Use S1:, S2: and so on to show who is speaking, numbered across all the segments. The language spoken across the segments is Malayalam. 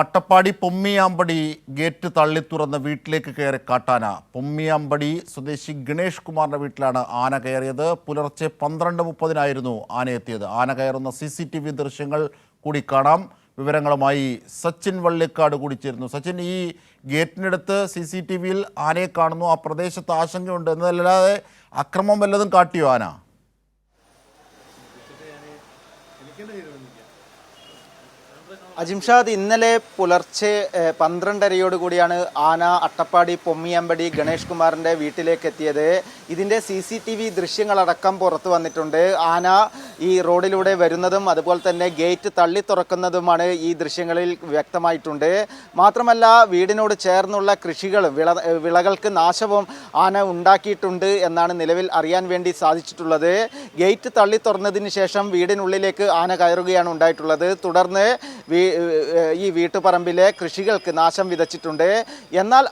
S1: അട്ടപ്പാടി പൊമ്മിയാമ്പടി ഗേറ്റ് തള്ളി തുറന്ന് വീട്ടിലേക്ക് കയറി കാട്ടാന. പൊമ്മിയാമ്പടി സ്വദേശി ഗണേഷ് കുമാറിന്റെ വീട്ടിലാണ് ആന കയറിയത്. പുലർച്ചെ പന്ത്രണ്ട് മുപ്പതിനായിരുന്നു ആന എത്തിയത്. ആന കയറുന്ന സി സി ടി വി ദൃശ്യങ്ങൾ കൂടി കാണാം. വിവരങ്ങളുമായി സച്ചിൻ വള്ളിക്കാട് കൂടി ചേരുന്നു. സച്ചിൻ ഈ ഗേറ്റിനടുത്ത് സി സി ടി വിയിൽ ആനയെ കാണുന്നു. ആ പ്രദേശത്ത് ആശങ്കയുണ്ട് എന്നതല്ലാതെ അക്രമം വല്ലതും കാട്ടിയോ ആന?
S2: അജിംഷാദ് ഇന്നലെ പുലർച്ചെ പന്ത്രണ്ടരയോട് കൂടിയാണ് ആന അട്ടപ്പാടി പൊമ്മിയമ്പടി ഗണേഷ് കുമാറിന്റെ വീട്ടിലേക്ക് എത്തിയത്. ഇതിന്റെ സി സി ടി വി ദൃശ്യങ്ങളടക്കം പുറത്തു വന്നിട്ടുണ്ട്. ആന ഈ റോഡിലൂടെ വരുന്നതും അതുപോലെ തന്നെ ഗേറ്റ് തള്ളി തുറക്കുന്നതുമാണ് ഈ ദൃശ്യങ്ങളിൽ വ്യക്തമായിട്ടുണ്ട്. മാത്രമല്ല വീടിനോട് ചേർന്നുള്ള കൃഷികളും വിള വിളകൾക്ക് നാശവും ആന ഉണ്ടാക്കിയിട്ടുണ്ട് എന്നാണ് നിലവിൽ അറിയാൻ വേണ്ടി സാധിച്ചിട്ടുള്ളത്. ഗേറ്റ് തള്ളി തുറന്നതിന് ശേഷം വീടിനുള്ളിലേക്ക് ആന കയറുകയാണ് ഉണ്ടായിട്ടുള്ളത്. തുടർന്ന് ഈ വീട്ടുപറമ്പിലെ കൃഷികൾക്ക് നാശം വിതച്ചിട്ടുണ്ട്. എന്നാൽ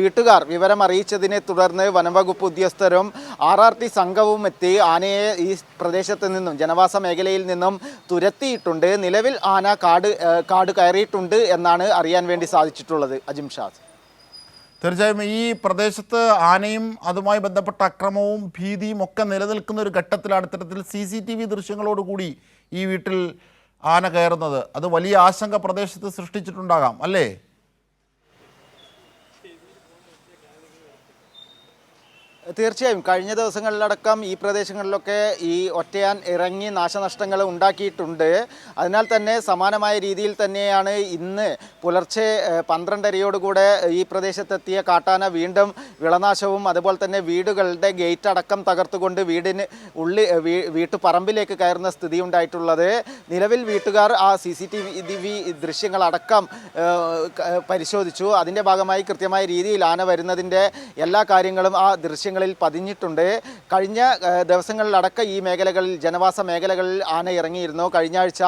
S2: വീട്ടുകാർ വിവരം അറിയിച്ചതിനെ തുടർന്ന് വനംവകുപ്പ് ഉദ്യോഗസ്ഥരും ആർ ആർ ടി സംഘവും എത്തി ആനയെ ഈ പ്രദേശത്ത് നിന്നും ജനവാസ മേഖലയിൽ നിന്നും തുരത്തിയിട്ടുണ്ട്. നിലവിൽ ആന കാട് കാട് കയറിയിട്ടുണ്ട് എന്നാണ് അറിയാൻ വേണ്ടി സാധിച്ചിട്ടുള്ളത്. അജിം ഷാദ്
S1: തീർച്ചയായും ഈ പ്രദേശത്ത് ആനയും അതുമായി ബന്ധപ്പെട്ട അക്രമവും ഭീതിയും ഒക്കെ നിലനിൽക്കുന്ന ഒരു ഘട്ടത്തിലാണ് ഇത്തരത്തിൽ സി സി ടി വി ദൃശ്യങ്ങളോടുകൂടി ഈ വീട്ടിൽ ആന കയറുന്നത്. അത് വലിയ ആശങ്ക പ്രദേശത്ത് സൃഷ്ടിച്ചിട്ടുണ്ടാകാം അല്ലേ?
S2: തീർച്ചയായും കഴിഞ്ഞ ദിവസങ്ങളിലടക്കം ഈ പ്രദേശങ്ങളിലൊക്കെ ഈ ഒറ്റയാൻ ഇറങ്ങി നാശനഷ്ടങ്ങൾ ഉണ്ടാക്കിയിട്ടുണ്ട്. അതിനാൽ തന്നെ സമാനമായ രീതിയിൽ തന്നെയാണ് ഇന്ന് പുലർച്ചെ പന്ത്രണ്ടരയോടുകൂടെ ഈ പ്രദേശത്തെത്തിയ കാട്ടാന വീണ്ടും വിളനാശവും അതുപോലെ തന്നെ വീടുകളുടെ ഗേറ്റ് അടക്കം തകർത്തുകൊണ്ട് വീടിന് ഉള്ളി വീട്ടുപറമ്പിലേക്ക് കയറുന്ന സ്ഥിതി ഉണ്ടായിട്ടുള്ളത് നിലവിൽ വീട്ടുകാർ ആ സി സി ടി വി ദൃശ്യങ്ങളടക്കം പരിശോധിച്ചു. അതിന്റെ ഭാഗമായി കൃത്യമായ രീതിയിൽ ആന വരുന്നതിന്റെ എല്ലാ കാര്യങ്ങളും ആ ദൃശ്യങ്ങളിൽ പതിഞ്ഞിട്ടുണ്ട്. കഴിഞ്ഞ ദിവസങ്ങളിലടക്കം ഈ മേഖലകളിൽ ജനവാസ മേഖലകളിൽ ആന ഇറങ്ങിയിരുന്നു. കഴിഞ്ഞ ആഴ്ച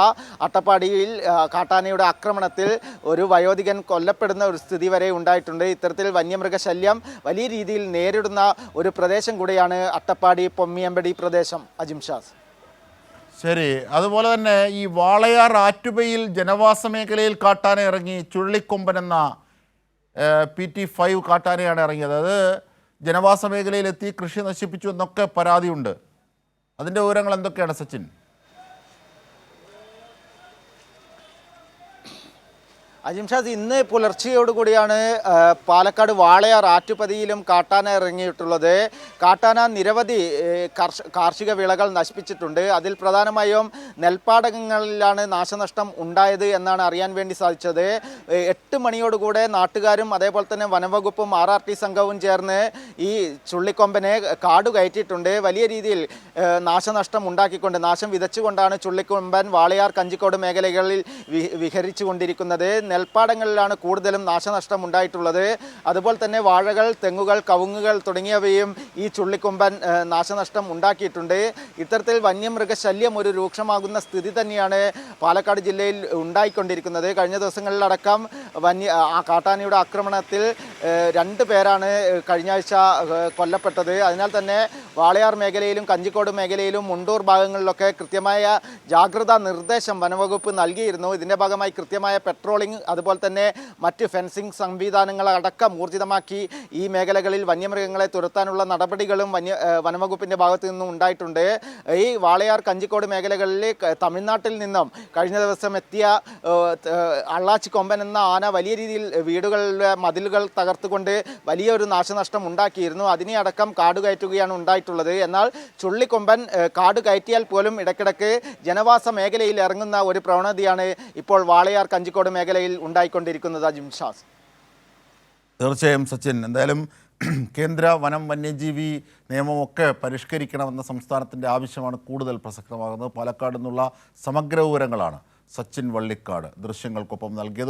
S2: അട്ടപ്പാടിയിൽ കാട്ടാനയുടെ ആക്രമണത്തിൽ ഒരു വയോധികൻ കൊല്ലപ്പെടുന്ന ഒരു സ്ഥിതി വരെ ഉണ്ടായിട്ടുണ്ട്. ഇത്തരത്തിൽ വന്യമൃഗശല്യം വലിയ രീതിയിൽ നേരിടുന്ന ഒരു പ്രദേശം കൂടിയാണ് അട്ടപ്പാടി പൊമ്മിയമ്പടി പ്രദേശം. അജിംഷാസ്
S1: ശരി. അതുപോലെ തന്നെ ഈ വാളയാർ ആറ്റുപയിൽ ജനവാസ മേഖലയിൽ കാട്ടാന ഇറങ്ങി ചുഴലിക്കൊമ്പൻ എന്ന പി ടി ഫൈവ് കാട്ടാനയാണ് ഇറങ്ങിയത്. അത് ജനവാസ മേഖലയിലെത്തി കൃഷി നശിപ്പിച്ചു എന്നൊക്കെ പരാതിയുണ്ട്. അതിന്റെ വിവരങ്ങൾ എന്തൊക്കെയാണ് സച്ചിൻ?
S2: അജിംഷാദ് ഇന്ന് പുലർച്ചെയോടുകൂടിയാണ് പാലക്കാട് വാളയാർ ആറ്റുപതിയിലും കാട്ടാന ഇറങ്ങിയിട്ടുള്ളത്. കാട്ടാന നിരവധി കാർഷിക വിളകൾ നശിപ്പിച്ചിട്ടുണ്ട്. അതിൽ പ്രധാനമായും നെൽപ്പാടകങ്ങളിലാണ് നാശനഷ്ടം ഉണ്ടായത് എന്നാണ് അറിയാൻ വേണ്ടി സാധിച്ചത്. എട്ട് മണിയോടുകൂടെ നാട്ടുകാരും അതേപോലെ തന്നെ വനംവകുപ്പും ആർ ആർ ടി സംഘവും ചേർന്ന് ഈ ചുള്ളിക്കൊമ്പനെ കാട് കയറ്റിയിട്ടുണ്ട്. വലിയ രീതിയിൽ നാശനഷ്ടം ഉണ്ടാക്കിക്കൊണ്ട് നാശം വിതച്ചുകൊണ്ടാണ് ചുള്ളിക്കൊമ്പൻ വാളയാർ കഞ്ചിക്കോട് മേഖലകളിൽ വിഹരിച്ചുകൊണ്ടിരിക്കുന്നത്. വിഹരിച്ചു കൊണ്ടിരിക്കുന്നത് നെൽപ്പാടങ്ങളിലാണ് കൂടുതലും നാശനഷ്ടം ഉണ്ടായിട്ടുള്ളത് അതുപോലെ തന്നെ വാഴകൾ തെങ്ങുകൾ കവുങ്ങുകൾ തുടങ്ങിയവയും ഈ ചുള്ളിക്കൊമ്പൻ നാശനഷ്ടം ഉണ്ടാക്കിയിട്ടുണ്ട്. ഇത്തരത്തിൽ വന്യമൃഗശല്യം ഒരു രൂക്ഷമാകുന്ന സ്ഥിതി തന്നെയാണ് പാലക്കാട് ജില്ലയിൽ ഉണ്ടായിക്കൊണ്ടിരിക്കുന്നത്. കഴിഞ്ഞ ദിവസങ്ങളിലടക്കം വന്യ ആ കാട്ടാനയുടെ ആക്രമണത്തിൽ രണ്ട് പേരാണ് കഴിഞ്ഞ ആഴ്ച കൊല്ലപ്പെട്ടത്. അതിനാൽ തന്നെ വാളയാർ മേഖലയിലും കഞ്ചിക്കോട് മേഖലയിലും മുണ്ടൂർ ഭാഗങ്ങളിലൊക്കെ കൃത്യമായ ജാഗ്രതാ നിർദ്ദേശം വനവകുപ്പ് നൽകിയിരുന്നു. ഇതിന്റെ ഭാഗമായി കൃത്യമായ പെട്രോളിംഗ് അതുപോലെ തന്നെ മറ്റ് ഫെൻസിംഗ് സംവിധാനങ്ങൾ അടക്കം ഊർജിതമാക്കി ഈ മേഖലകളിൽ വന്യമൃഗങ്ങളെ തുരത്താനുള്ള നടപടികളും വന്യ വനവകുപ്പിന്റെ ഭാഗത്തു നിന്നും ഉണ്ടായിട്ടുണ്ട്. ഈ വാളയാർ കഞ്ചിക്കോട് മേഖലകളിൽ തമിഴ്നാട്ടിൽ നിന്നും കഴിഞ്ഞ ദിവസം എത്തിയ അള്ളാച്ചി കൊമ്പൻ എന്ന ആന വലിയ രീതിയിൽ വീടുകളിലെ മതിലുകൾ തകർത്തുകൊണ്ട് വലിയൊരു നാശനഷ്ടം ഉണ്ടാക്കിയിരുന്നു. അതിനെ അടക്കം കാട് കയറ്റുകയാണ് ഉണ്ടായിട്ടുള്ളത്. എന്നാൽ ചുള്ളിക്കൊമ്പൻ കാട് കയറ്റിയാൽ പോലും ഇടയ്ക്കിടയ്ക്ക് ജനവാസ മേഖലയിൽ ഇറങ്ങുന്ന ഒരു പ്രവണതയാണ് ഇപ്പോൾ വാളയാർ കഞ്ചിക്കോട് മേഖലയിൽ ഉണ്ടായിക്കൊണ്ടിരിക്കുന്നത്. അജിംഷാസ്
S1: തീർച്ചയായും സച്ചിൻ എന്തായാലും കേന്ദ്ര വനം വന്യജീവി നിയമമൊക്കെ പരിഷ്കരിക്കണമെന്ന സംസ്ഥാനത്തിന്റെ ആവശ്യമാണ് കൂടുതൽ പ്രസക്തമാകുന്നത്. പാലക്കാട് നിന്നുള്ള സമഗ്ര വിവരങ്ങളാണ് സച്ചിൻ വള്ളിക്കാട് ദൃശ്യങ്ങൾക്കൊപ്പം നൽകിയത്.